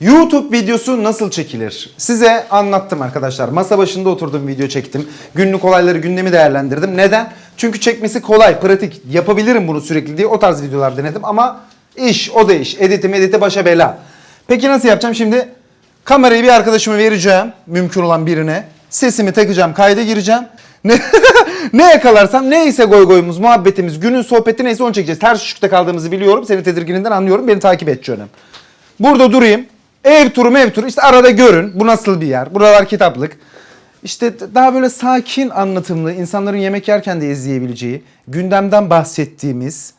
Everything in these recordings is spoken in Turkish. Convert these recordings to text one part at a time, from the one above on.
YouTube videosu nasıl çekilir? Size anlattım arkadaşlar. Masa başında oturdum video çektim. Günlük olayları gündemi değerlendirdim. Neden? Çünkü çekmesi kolay, pratik. Yapabilirim bunu sürekli diye o tarz videolar denedim ama iş o da iş. Editim editi başa bela. Peki nasıl yapacağım? Şimdi kamerayı bir arkadaşıma vereceğim. Mümkün olan birine. Sesimi takacağım, kayda gireceğim. Ne, ne yakalarsam neyse goy goyumuz, muhabbetimiz, günün sohbeti neyse onu çekeceğiz. Ters ışıkta kaldığımızı biliyorum. Seni tedirgininden anlıyorum. Beni takip et canım. Burada durayım. Ev turu mev turu işte arada görün. Bu nasıl bir yer? Buralar kitaplık. İşte daha böyle sakin anlatımlı, insanların yemek yerken de izleyebileceği, gündemden bahsettiğimiz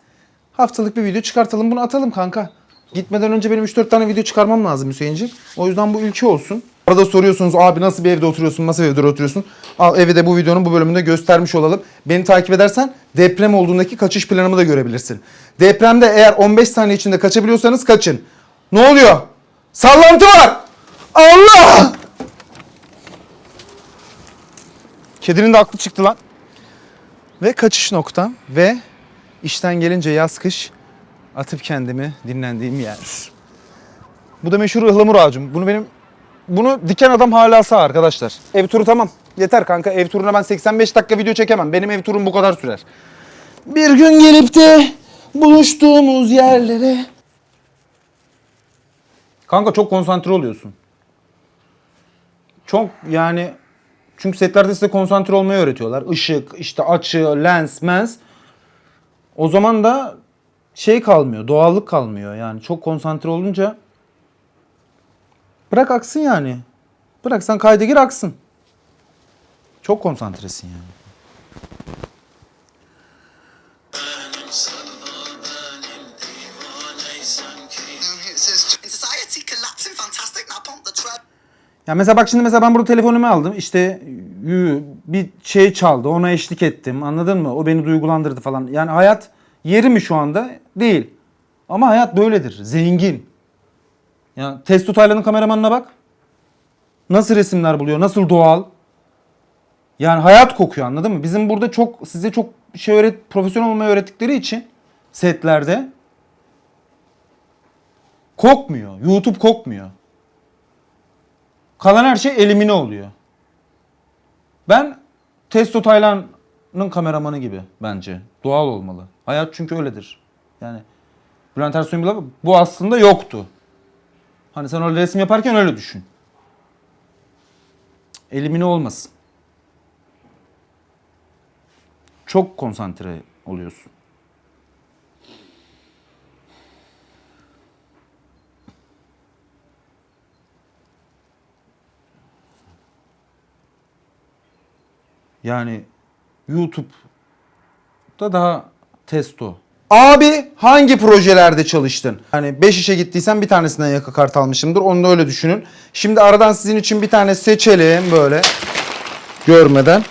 haftalık bir video çıkartalım bunu atalım kanka. Gitmeden önce benim 3-4 tane video çıkarmam lazım Hüseyin'ciğim. O yüzden bu ülke olsun. Arada soruyorsunuz abi nasıl bir evde oturuyorsun, nasıl bir evde oturuyorsun? Al evi de bu videonun bu bölümünde göstermiş olalım. Beni takip edersen deprem olduğundaki kaçış planımı da görebilirsin. Depremde eğer 15 saniye içinde kaçabiliyorsanız kaçın. Ne oluyor? Sallantı var! Allah! Kedinin de aklı çıktı lan. Ve kaçış noktam ve işten gelince yaz kış atıp kendimi dinlendiğim yer. Bu da meşhur ıhlamur ağacım. Bunu benim bunu diken adam hala sağ arkadaşlar. Ev turu tamam. Yeter kanka. Ev turuna ben 85 dakika video çekemem. Benim ev turum bu kadar sürer. Bir gün gelip de buluştuğumuz yerlere. Kanka çok konsantre oluyorsun. Çok yani çünkü setlerde size konsantre olmayı öğretiyorlar. Işık, işte açı, lens, mens. O zaman da şey kalmıyor, doğallık kalmıyor. Yani çok konsantre olunca bırak aksın yani. Bırak sen kayda gir aksın. Çok konsantresin yani. Ya mesela bak şimdi mesela ben burada telefonumu aldım. İşte bir şey çaldı. Ona eşlik ettim. Anladın mı? O beni duygulandırdı falan. Yani hayat yeri mi şu anda? Değil. Ama hayat böyledir. Zengin. Ya Testo Taylan'ın kameramanına bak. Nasıl resimler buluyor? Nasıl doğal? Yani hayat kokuyor anladın mı? Bizim burada çok size çok şey öğret profesyonel olmayı öğrettikleri için setlerde kokmuyor. YouTube kokmuyor. Kalan her şey elimine oluyor. Ben Testo Taylan'ın kameramanı gibi bence. Doğal olmalı. Hayat çünkü öyledir. Yani Bülent Ersoy'un bir lafı, bu aslında yoktu. Hani sen öyle resim yaparken öyle düşün. Elimine olmasın. Çok konsantre oluyorsun. Yani YouTube'da daha testo. Abi hangi projelerde çalıştın? Hani 5 işe gittiysen bir tanesinden yaka kart almışımdır. Onu da öyle düşünün. Şimdi aradan sizin için bir tane seçelim böyle görmeden.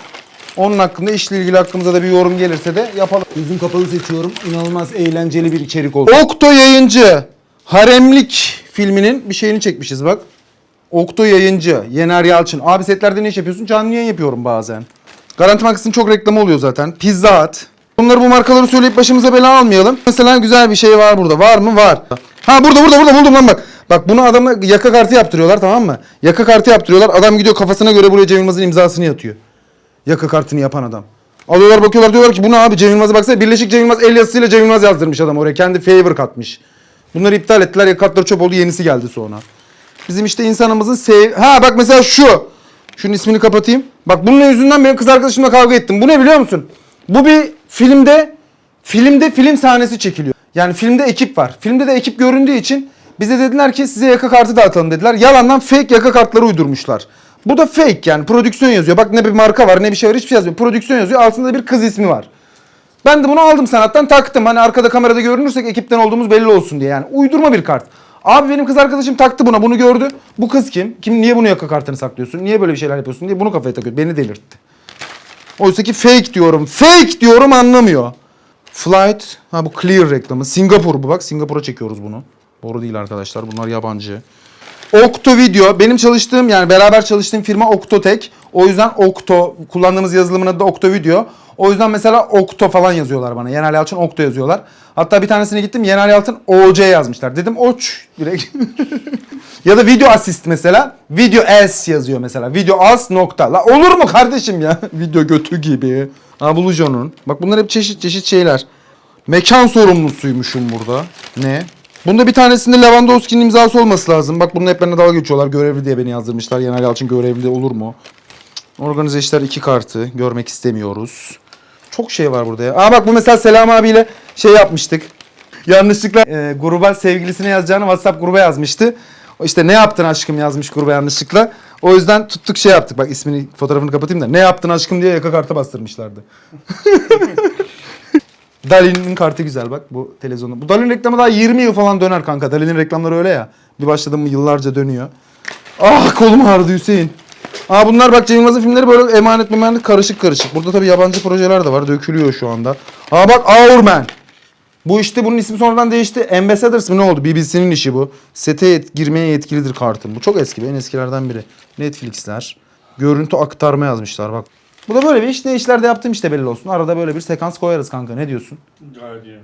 Onun hakkında işle ilgili hakkımıza da bir yorum gelirse de yapalım. Gözüm kapalı seçiyorum. İnanılmaz eğlenceli bir içerik oldu. Okto yayıncı. Haremlik filminin bir şeyini çekmişiz bak. Okto yayıncı. Yener Yalçın. Abi setlerde ne iş yapıyorsun? Canlı yayın yapıyorum bazen. Garanti Markas'ın çok reklamı oluyor zaten. Pizza Hut. Bunları bu markaları söyleyip başımıza bela almayalım. Mesela güzel bir şey var burada. Var mı? Var. Ha burada burada burada buldum lan bak. Bak bunu adama yaka kartı yaptırıyorlar tamam mı? Yaka kartı yaptırıyorlar. Adam gidiyor kafasına göre buraya Cem Yılmaz'ın imzasını yatıyor. Yaka kartını yapan adam. Alıyorlar bakıyorlar diyorlar ki bu ne abi Cem Yılmaz'a baksana. Birleşik Cem Yılmaz el yazısıyla Cem Yılmaz yazdırmış adam oraya. Kendi favor katmış. Bunları iptal ettiler. Yaka kartları çöp oldu. Yenisi geldi sonra. Bizim işte insanımızın sev... Ha bak mesela şu. Şunun ismini kapatayım. Bak bunun yüzünden benim kız arkadaşımla kavga ettim. Bu ne biliyor musun? Bu bir filmde filmde film sahnesi çekiliyor. Yani filmde ekip var. Filmde de ekip göründüğü için bize dediler ki size yaka kartı dağıtalım dediler. Yalandan fake yaka kartları uydurmuşlar. Bu da fake yani prodüksiyon yazıyor. Bak ne bir marka var ne bir şey var hiçbir şey yazmıyor. Prodüksiyon yazıyor altında da bir kız ismi var. Ben de bunu aldım sanattan taktım. Hani arkada kamerada görünürsek ekipten olduğumuz belli olsun diye yani. Uydurma bir kart. Abi benim kız arkadaşım taktı buna bunu gördü. Bu kız kim? Kim niye bunu yaka kartını saklıyorsun? Niye böyle bir şeyler yapıyorsun diye bunu kafaya takıyor. Beni delirtti. Oysa ki fake diyorum. Fake diyorum anlamıyor. Flight. Ha bu Clear reklamı. Singapur bu bak. Singapur'a çekiyoruz bunu. Doğru değil arkadaşlar. Bunlar yabancı. Okto Video. Benim çalıştığım yani beraber çalıştığım firma Oktotek. O yüzden Okto kullandığımız yazılımın adı da Okto Video. O yüzden mesela Okto falan yazıyorlar bana. Yener Yalçın Okto yazıyorlar. Hatta bir tanesine gittim Yener Yalçın OC yazmışlar. Dedim Oç ya da video asist mesela. Video as yazıyor mesela. Video as nokta. La olur mu kardeşim ya? video götü gibi. Ha Bulujon'un. Bak bunlar hep çeşit çeşit şeyler. Mekan sorumlusuymuşum burada. Ne? Bunda bir tanesinde Lewandowski'nin imzası olması lazım. Bak bununla hep benimle dalga geçiyorlar. Görevli diye beni yazdırmışlar. Yener Yalçın görevli olur mu? Organize işler iki kartı. Görmek istemiyoruz. Çok şey var burada ya. Aa bak bu mesela Selam abiyle şey yapmıştık. Yanlışlıkla e, gruba sevgilisine yazacağını WhatsApp gruba yazmıştı. İşte ne yaptın aşkım yazmış gruba yanlışlıkla. O yüzden tuttuk şey yaptık. Bak ismini fotoğrafını kapatayım da. Ne yaptın aşkım diye yaka kartı bastırmışlardı. Dali'nin kartı güzel bak bu televizyonda. Bu Dali'nin reklamı daha 20 yıl falan döner kanka. Dali'nin reklamları öyle ya. Bir başladım yıllarca dönüyor. Ah kolum ağrıdı Hüseyin. Aa bunlar bak Cem Yılmaz'ın filmleri böyle emanet emanet karışık karışık. Burada tabii yabancı projeler de var. Dökülüyor şu anda. Aa bak Our Man. Bu işte bunun ismi sonradan değişti. Ambassadors mı ne oldu? BBC'nin işi bu. Sete yet- girmeye yetkilidir kartım. Bu çok eski. En eskilerden biri. Netflix'ler. Görüntü aktarma yazmışlar bak. Bu da böyle bir iş. Ne işlerde yaptığım işte belli olsun. Arada böyle bir sekans koyarız kanka. Ne diyorsun? Gayet iyi.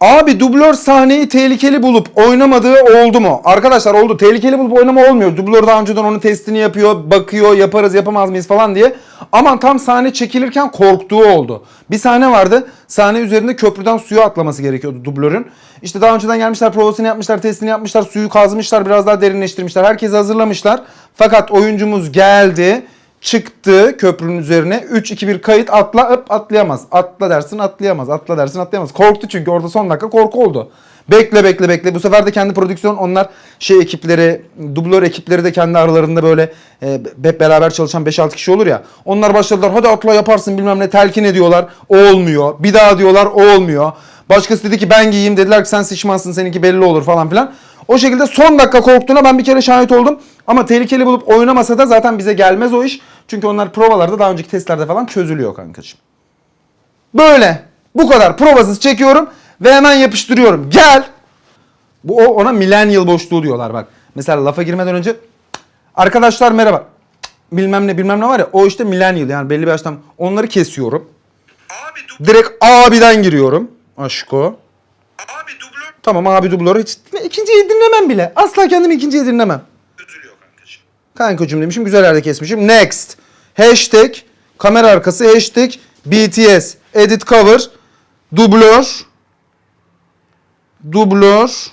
Abi dublör sahneyi tehlikeli bulup oynamadığı oldu mu? Arkadaşlar oldu. Tehlikeli bulup oynama olmuyor. Dublör daha önceden onun testini yapıyor, bakıyor, yaparız, yapamaz mıyız falan diye. Ama tam sahne çekilirken korktuğu oldu. Bir sahne vardı. Sahne üzerinde köprüden suya atlaması gerekiyordu dublörün. İşte daha önceden gelmişler, provasını yapmışlar, testini yapmışlar, suyu kazmışlar, biraz daha derinleştirmişler. Herkesi hazırlamışlar. Fakat oyuncumuz geldi çıktı köprünün üzerine 3-2-1 kayıt atla öp atlayamaz. Atla dersin atlayamaz. Atla dersin atlayamaz. Korktu çünkü orada son dakika korku oldu. Bekle bekle bekle. Bu sefer de kendi prodüksiyon onlar şey ekipleri, dublör ekipleri de kendi aralarında böyle hep beraber çalışan 5-6 kişi olur ya. Onlar başladılar hadi atla yaparsın bilmem ne telkin ediyorlar. Olmuyor. Bir daha diyorlar olmuyor. Başkası dedi ki ben giyeyim dediler ki sen şişmansın seninki belli olur falan filan. O şekilde son dakika korktuğuna ben bir kere şahit oldum. Ama tehlikeli bulup oynamasa da zaten bize gelmez o iş. Çünkü onlar provalarda daha önceki testlerde falan çözülüyor kankacığım. Böyle. Bu kadar. Provasız çekiyorum ve hemen yapıştırıyorum. Gel. Bu o ona millennial boşluğu diyorlar bak. Mesela lafa girmeden önce arkadaşlar merhaba. Bilmem ne bilmem ne var ya o işte millennial yani belli bir yaştan onları kesiyorum. Abi Direkt abiden giriyorum. Aşko. abi dublör Tamam abi dublörü hiç ikinciyi dinlemem bile. Asla kendimi ikinciyi dinlemem. Kankacım demişim güzel yerde kesmişim. Next. Hashtag kamera arkası hashtag BTS edit cover dublör dublör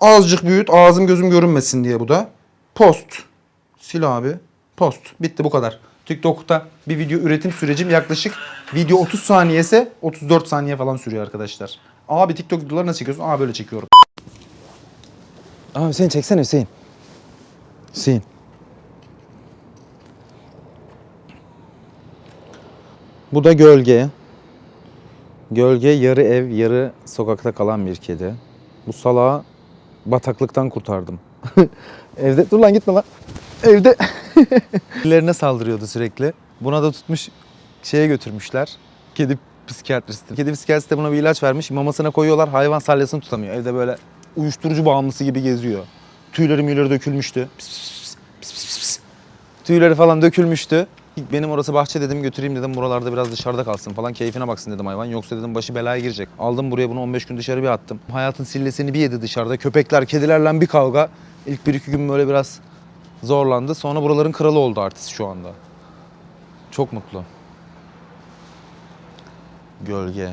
azıcık büyüt ağzım gözüm görünmesin diye bu da. Post. Sil abi. Post. Bitti bu kadar. TikTok'ta bir video üretim sürecim yaklaşık video 30 saniye ise 34 saniye falan sürüyor arkadaşlar. Abi TikTok videoları nasıl çekiyorsun? Aa böyle çekiyorum. Abi Hüseyin çeksene Hüseyin. Hüseyin. Bu da gölge. Gölge yarı ev, yarı sokakta kalan bir kedi. Bu salağı bataklıktan kurtardım. Evde, dur lan gitme lan. Evde. Ellerine saldırıyordu sürekli. Buna da tutmuş şeye götürmüşler. Kedi psikiyatristi. Kedi psikiyatristi de buna bir ilaç vermiş. Mamasına koyuyorlar. Hayvan salyasını tutamıyor. Evde böyle uyuşturucu bağımlısı gibi geziyor. Tüyleri müyleri dökülmüştü. Pis pis pis, pis pis. Tüyleri falan dökülmüştü. Benim orası bahçe dedim götüreyim dedim buralarda biraz dışarıda kalsın falan keyfine baksın dedim hayvan. Yoksa dedim başı belaya girecek. Aldım buraya bunu 15 gün dışarı bir attım. Hayatın sillesini bir yedi dışarıda. Köpekler, kedilerle bir kavga. İlk bir iki gün böyle biraz zorlandı. Sonra buraların kralı oldu artist şu anda. Çok mutlu. Gölge.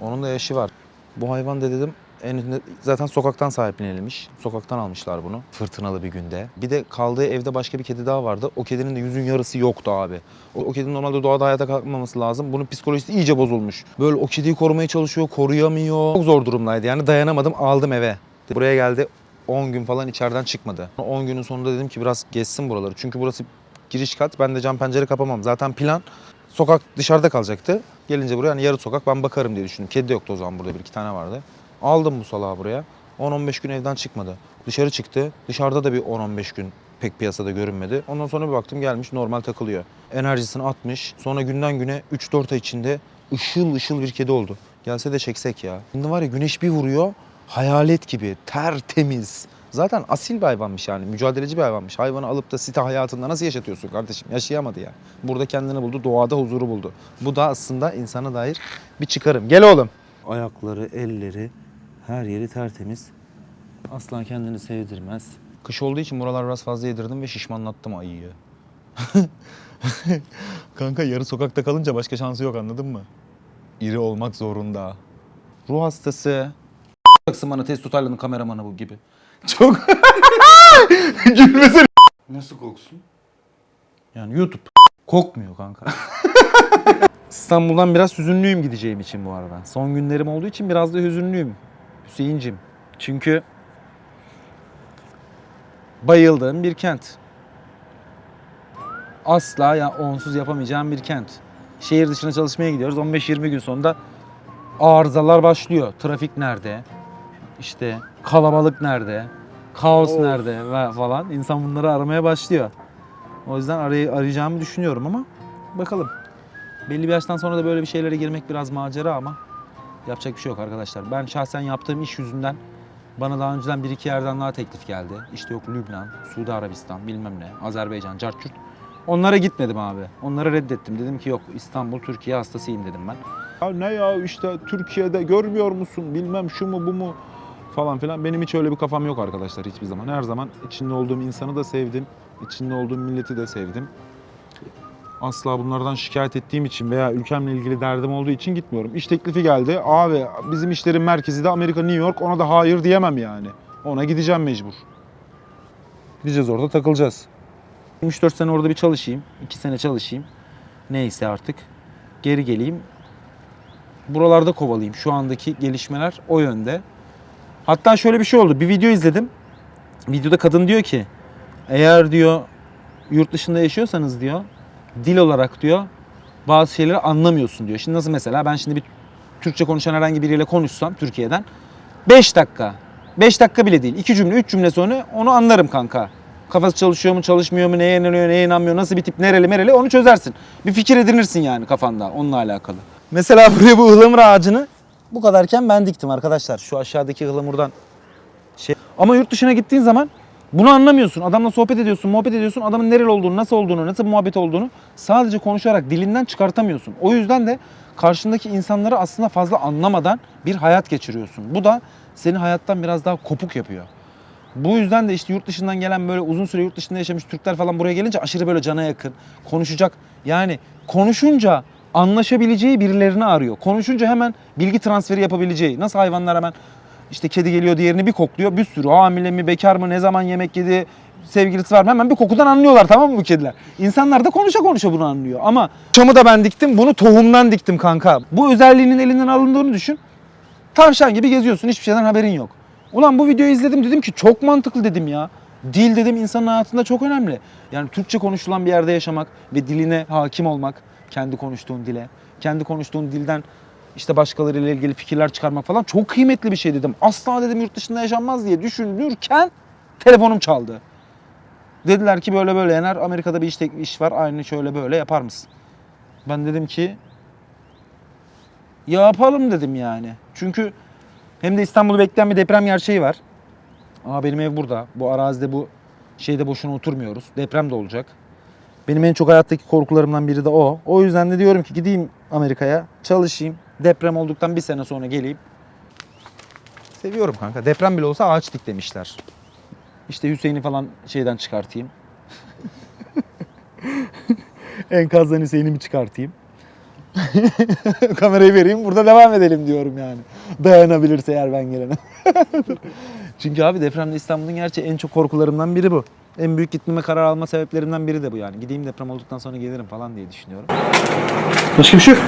Onun da yaşı var. Bu hayvan da dedim en zaten sokaktan sahiplenilmiş. Sokaktan almışlar bunu fırtınalı bir günde. Bir de kaldığı evde başka bir kedi daha vardı. O kedinin de yüzün yarısı yoktu abi. O, o kedinin normalde doğada hayata kalkmaması lazım. Bunun psikolojisi iyice bozulmuş. Böyle o kediyi korumaya çalışıyor, koruyamıyor. Çok zor durumdaydı yani dayanamadım aldım eve. Buraya geldi 10 gün falan içeriden çıkmadı. 10 günün sonunda dedim ki biraz geçsin buraları. Çünkü burası giriş kat. Ben de cam pencere kapamam. Zaten plan sokak dışarıda kalacaktı. Gelince buraya hani yarı sokak ben bakarım diye düşündüm. Kedi de yoktu o zaman burada bir iki tane vardı. Aldım bu salağı buraya. 10-15 gün evden çıkmadı. Dışarı çıktı. Dışarıda da bir 10-15 gün pek piyasada görünmedi. Ondan sonra bir baktım gelmiş normal takılıyor. Enerjisini atmış. Sonra günden güne 3-4 ay içinde ışıl ışıl bir kedi oldu. Gelse de çeksek ya. Şimdi var ya güneş bir vuruyor. Hayalet gibi tertemiz. Zaten asil bir hayvanmış yani. Mücadeleci bir hayvanmış. Hayvanı alıp da site hayatında nasıl yaşatıyorsun kardeşim? Yaşayamadı ya. Burada kendini buldu, doğada huzuru buldu. Bu da aslında insana dair bir çıkarım. Gel oğlum. Ayakları, elleri, her yeri tertemiz. Asla kendini sevdirmez. Kış olduğu için buralar biraz fazla yedirdim ve şişmanlattım ayıyı. Kanka yarı sokakta kalınca başka şansı yok anladın mı? İri olmak zorunda. Ruh hastası. Baksın bana test tutarlanın kameramanı bu gibi. Çok... Gülmesene. Nasıl koksun? Yani YouTube. Kokmuyor kanka. İstanbul'dan biraz hüzünlüyüm gideceğim için bu arada. Son günlerim olduğu için biraz da hüzünlüyüm. Hüseyincim. Çünkü bayıldığım bir kent. Asla ya onsuz yapamayacağım bir kent. Şehir dışına çalışmaya gidiyoruz. 15-20 gün sonunda arızalar başlıyor. Trafik nerede? İşte kalabalık nerede? Kaos nerede? Ve falan. İnsan bunları aramaya başlıyor. O yüzden arayı arayacağımı düşünüyorum ama bakalım. Belli bir yaştan sonra da böyle bir şeylere girmek biraz macera ama yapacak bir şey yok arkadaşlar. Ben şahsen yaptığım iş yüzünden bana daha önceden bir iki yerden daha teklif geldi. İşte yok Lübnan, Suudi Arabistan, bilmem ne, Azerbaycan, Carçurt. Onlara gitmedim abi. Onları reddettim. Dedim ki yok İstanbul, Türkiye hastasıyım dedim ben. Ya ne ya işte Türkiye'de görmüyor musun bilmem şu mu bu mu falan filan. Benim hiç öyle bir kafam yok arkadaşlar hiçbir zaman. Her zaman içinde olduğum insanı da sevdim. içinde olduğum milleti de sevdim. Asla bunlardan şikayet ettiğim için veya ülkemle ilgili derdim olduğu için gitmiyorum. İş teklifi geldi. Abi bizim işlerin merkezi de Amerika New York. Ona da hayır diyemem yani. Ona gideceğim mecbur. Gideceğiz orada takılacağız. 3-4 sene orada bir çalışayım. 2 sene çalışayım. Neyse artık. Geri geleyim. Buralarda kovalayayım. Şu andaki gelişmeler o yönde. Hatta şöyle bir şey oldu. Bir video izledim. Videoda kadın diyor ki eğer diyor yurt dışında yaşıyorsanız diyor dil olarak diyor bazı şeyleri anlamıyorsun diyor. Şimdi nasıl mesela ben şimdi bir Türkçe konuşan herhangi biriyle konuşsam Türkiye'den 5 dakika 5 dakika bile değil 2 cümle 3 cümle sonra onu anlarım kanka. Kafası çalışıyor mu çalışmıyor mu neye inanıyor neye inanmıyor nasıl bir tip nereli mereli onu çözersin. Bir fikir edinirsin yani kafanda onunla alakalı. Mesela buraya bu ıhlamur ağacını bu kadarken ben diktim arkadaşlar. Şu aşağıdaki ıhlamurdan şey. Ama yurt dışına gittiğin zaman bunu anlamıyorsun. Adamla sohbet ediyorsun, muhabbet ediyorsun. Adamın nereli olduğunu, nasıl olduğunu, nasıl bir muhabbet olduğunu sadece konuşarak dilinden çıkartamıyorsun. O yüzden de karşındaki insanları aslında fazla anlamadan bir hayat geçiriyorsun. Bu da seni hayattan biraz daha kopuk yapıyor. Bu yüzden de işte yurt dışından gelen böyle uzun süre yurt dışında yaşamış Türkler falan buraya gelince aşırı böyle cana yakın. Konuşacak yani konuşunca anlaşabileceği birilerini arıyor. Konuşunca hemen bilgi transferi yapabileceği. Nasıl hayvanlar hemen işte kedi geliyor diğerini bir kokluyor. Bir sürü hamile mi bekar mı ne zaman yemek yedi sevgilisi var mı hemen bir kokudan anlıyorlar tamam mı bu kediler? İnsanlar da konuşa konuşa bunu anlıyor. Ama çamı da ben diktim bunu tohumdan diktim kanka. Bu özelliğinin elinden alındığını düşün. Tavşan gibi geziyorsun hiçbir şeyden haberin yok. Ulan bu videoyu izledim dedim ki çok mantıklı dedim ya. Dil dedim insanın hayatında çok önemli. Yani Türkçe konuşulan bir yerde yaşamak ve diline hakim olmak, kendi konuştuğun dile, kendi konuştuğun dilden işte başkalarıyla ilgili fikirler çıkarmak falan çok kıymetli bir şey dedim. Asla dedim yurt dışında yaşanmaz diye düşünürken telefonum çaldı. Dediler ki böyle böyle Yener Amerika'da bir iş, iş var aynı şöyle böyle yapar mısın? Ben dedim ki ya yapalım dedim yani. Çünkü hem de İstanbul'u bekleyen bir deprem gerçeği var. Ama benim ev burada. Bu arazide bu şeyde boşuna oturmuyoruz. Deprem de olacak. Benim en çok hayattaki korkularımdan biri de o. O yüzden de diyorum ki gideyim Amerika'ya, çalışayım. Deprem olduktan bir sene sonra geleyim. Seviyorum kanka. Deprem bile olsa ağaç dik demişler. İşte Hüseyin'i falan şeyden çıkartayım. Enkazdan Hüseyin'imi çıkartayım. Kamerayı vereyim burada devam edelim diyorum yani. Dayanabilirse eğer ben gelene. Çünkü abi depremde İstanbul'un gerçi en çok korkularımdan biri bu. En büyük gitmeme karar alma sebeplerimden biri de bu yani. Gideyim deprem olduktan sonra gelirim falan diye düşünüyorum. Başka bir şey yok.